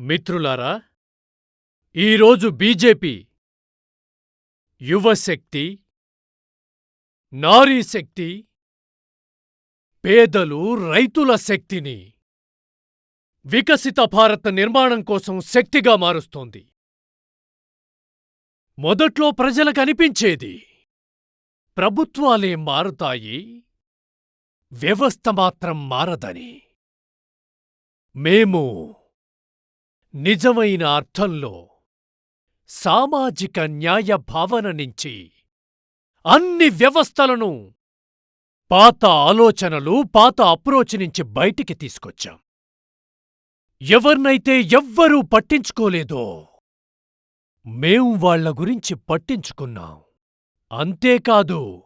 మిత్రులారా ఈరోజు బీజేపీ యువశక్తి నారీశక్తి పేదలు రైతుల శక్తిని వికసిత భారత నిర్మాణం కోసం శక్తిగా మారుస్తోంది. మొదట్లో ప్రజలకనిపించేది ప్రభుత్వాలే మారుతాయి వ్యవస్థ మాత్రం మారదని. మేము నిజమైన అర్థంలో సామాజిక న్యాయ భావన నుంచి అన్ని వ్యవస్థలను పాత ఆలోచనలు పాత అప్రోచ్ నుంచి బయటికి తీసుకొచ్చాం. ఎవర్నైతే ఎవ్వరూ పట్టించుకోలేదో మేం వాళ్ళ గురించి పట్టించుకున్నాం. అంతేకాదు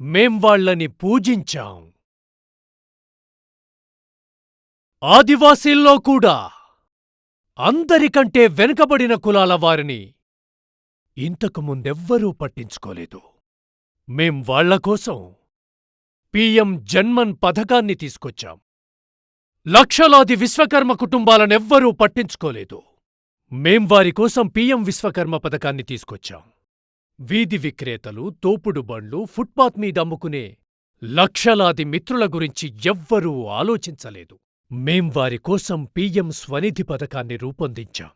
మేం వాళ్ళని పూజించాం. ఆదివాసీల్లో కూడా అందరికంటే వెనుకబడిన కులాల వారిని ఇంతకు ముందెవ్వరూ పట్టించుకోలేదు. మేం వాళ్ళ కోసం పీఎం జన్మన్ పథకాన్ని తీసుకొచ్చాం. లక్షలాది విశ్వకర్మ కుటుంబాలనెవ్వరూ పట్టించుకోలేదు. మేం వారి కోసం పీఎం విశ్వకర్మ పథకాన్ని తీసుకొచ్చాం. వీధి విక్రేతలు తోపుడు బండ్లు ఫుట్పాత్ మీద అమ్ముకునే లక్షలాది మిత్రుల గురించి ఎవ్వరూ ఆలోచించలేదు. మేం వారి కోసం పీఎం స్వనిధి పథకాన్ని రూపొందించాం.